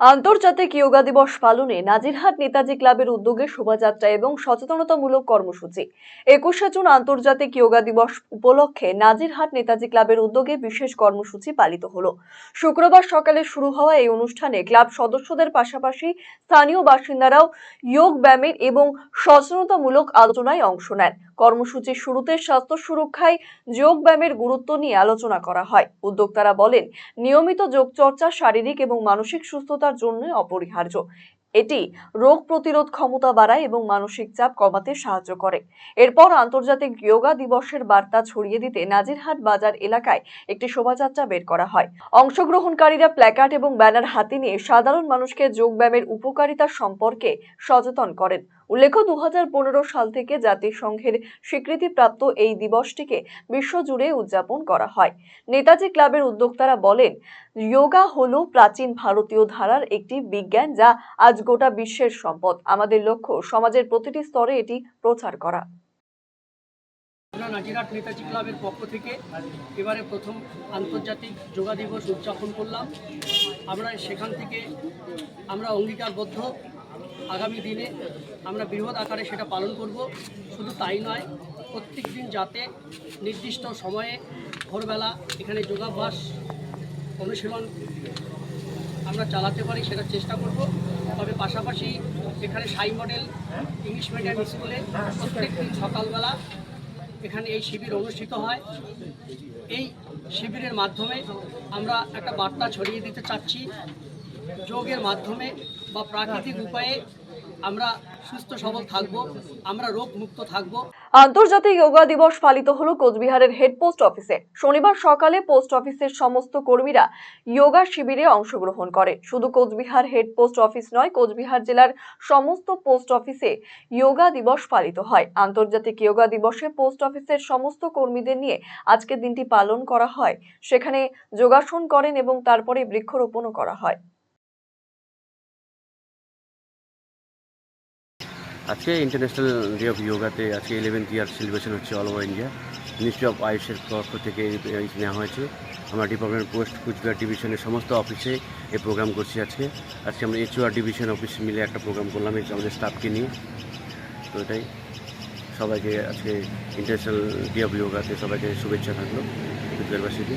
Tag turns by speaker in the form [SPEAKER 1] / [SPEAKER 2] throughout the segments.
[SPEAKER 1] আন্তর্জাতিক যোগা দিবস পালনে নাজিরহাট নেতাজি ক্লাবের উদ্যোগে শোভাযাত্রা এবং সচেতনতামূলক কর্মসূচি। একুশে জুন আন্তর্জাতিক যোগা দিবস উপলক্ষে নাজিরহাট নেতাজি ক্লাবের উদ্যোগে বিশেষ কর্মসূচি পালিত হলো। শুক্রবার সকালে শুরু হওয়া এই অনুষ্ঠানে ক্লাব সদস্যদের পাশাপাশি স্থানীয় বাসিন্দারাও যোগ ব্যায়ামের এবং সচেতনতামূলক আলোচনায় অংশ নেন। কর্মসূচির শুরুতে স্বাস্থ্য সুরক্ষায় যোগ ব্যায়ামের গুরুত্ব নিয়ে আলোচনা করা হয়। উদ্যোক্তারা বলেন, নিয়মিত যোগচর্চা, শারীরিক এবং মানসিক সুস্থতার জন্য অপরিহার্য। এটি রোগ প্রতিরোধ ক্ষমতা বাড়ায় এবং মানসিক চাপ কমাতে সাহায্য করে। এরপর আন্তর্জাতিক যোগা দিবসের বার্তা ছড়িয়ে দিতে নাজিরহাট বাজার এলাকায় একটি শোভাযাত্রা বের করা হয়। অংশগ্রহণকারীরা প্ল্যাকার্ড এবং ব্যানার হাতে নিয়ে সাধারণ মানুষকে যোগব্যায়ামের উপকারিতা সম্পর্কে সচেতন করেন। উল্লেখ্য দু হাজার পনেরো সাল থেকে জাতিসংঘের স্বীকৃতিপ্রাপ্ত এই দিবসটিকে বিশ্বজুড়ে উদযাপন করা হয়। নেতাজি ক্লাবের উদ্যোক্তারা বলেন যোগা হলো প্রাচীন ভারতীয় ধারার একটি বিজ্ঞান যা আজ গোটা বিশ্বের সম্পদ। আমাদের লক্ষ্য, সমাজের প্রতিটি স্তরে এটি প্রচার করা।
[SPEAKER 2] নাজিরাট নেতাজি ক্লাবের পক্ষ থেকে এবারে প্রথম আন্তর্জাতিক যোগা দিবস উদযাপন করলাম। আমরা সেখান থেকে, আমরা অঙ্গীকারবদ্ধ। আগামী দিনে আমরা বৃহৎ আকারে সেটা পালন করব। শুধু তাই নয়, প্রত্যেক দিন যাতে নির্দিষ্ট সময়ে ভোরবেলা এখানে যোগাভ্যাস অনুশীলন আমরা চালাতে পারি সেটা চেষ্টা করব। তবে পাশাপাশি এখানে সাই মডেল, ইংলিশ মিডিয়াম স্কুলে প্রত্যেকদিন সকালবেলা এখানে এই শিবির অনুষ্ঠিত হয়। এই শিবিরের মাধ্যমে আমরা একটা বার্তা ছড়িয়ে দিতে চাচ্ছি। যোগের মাধ্যমে বা প্রাকৃতিক উপায়ে আমরা সুস্থ, সবল থাকব, আমরা রোগ মুক্ত থাকব।
[SPEAKER 1] আন্তর্জাতিক যোগা দিবস পালিত হলো কোচবিহারের হেড পোস্ট অফিসে। শনিবার সকালে পোস্ট অফিসের সমস্ত কর্মীরা যোগা শিবিরে অংশগ্রহণ করে। শুধু কোচবিহার হেড পোস্ট অফিস নয়, কোচবিহার জেলার সমস্ত পোস্ট অফিসে যোগা দিবস পালিত হয়। আন্তর্জাতিক যোগা দিবসে পোস্ট অফিসের সমস্ত কর্মীদের নিয়ে আজকের দিনটি পালন করা হয়। সেখানে যোগাসন করেন এবং তারপরে বৃক্ষরোপণও করা হয়।
[SPEAKER 3] আজকে ইন্টারন্যাশনাল ডে অফ ইয়োগাতে আজকে ইলেভেন্থ ইয়ার সেলিব্রেশন হচ্ছে all over India ministry of আয়ুষের পক্ষ থেকে নেওয়া হয়েছে। আমরা ডিপার্টমেন্ট পোস্ট কুচবিহার ডিভিশনের সমস্ত অফিসে এই প্রোগ্রাম করছি আজকে। আজকে আমরা এইচওআর ডিভিশন অফিস মিলে একটা প্রোগ্রাম করলাম আমাদের স্টাফকে নিয়ে। তো এটাই। সবাইকে আজকে ইন্টারন্যাশনাল ডে অফ ইয়োগাতে সবাইকে শুভেচ্ছা থাকল। কুচবিহারবাসীকে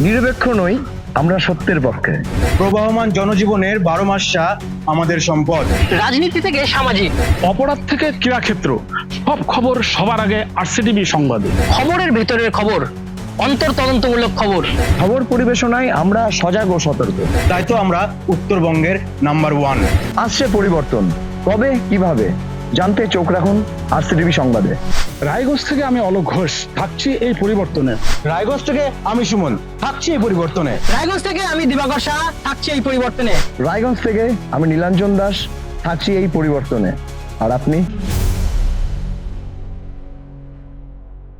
[SPEAKER 4] নিরপেক্ষ নই আমরা সত্যের পক্ষে।
[SPEAKER 5] প্রবাহমান জনজীবনের বারো মাসা আমাদের সম্পদ।
[SPEAKER 2] রাজনীতি থেকে সামাজিক।
[SPEAKER 6] অপরাধ থেকে ক্রীড়াক্ষেত্র। সব খবর সবার আগে আরসিটিভি সংবাদে।
[SPEAKER 2] খবরের ভেতরের খবর অন্তর তদন্তমূলক খবর।
[SPEAKER 4] খবর পরিবেশনায় আমরা সজাগ ও সতর্ক।
[SPEAKER 5] তাই তো আমরা উত্তরবঙ্গের নাম্বার ওয়ান
[SPEAKER 4] আসছে পরিবর্তন। কবে কীভাবে? জানতে চোখ রাখুন আর আরসিটিভি সংবাদে।
[SPEAKER 6] রায়গঞ্জ থেকে আমি অলোক ঘোষ থাকছি এই পরিবর্তনে।
[SPEAKER 5] রায়গঞ্জ থেকে আমি সুমন থাকছি এই পরিবর্তনে।
[SPEAKER 2] রায়গঞ্জ থেকে আমি দিবাকর শাহ থাকছি এই পরিবর্তনে।
[SPEAKER 4] রায়গঞ্জ থেকে আমি নীলাঞ্জন দাস থাকছি এই পরিবর্তনে। আর আপনি?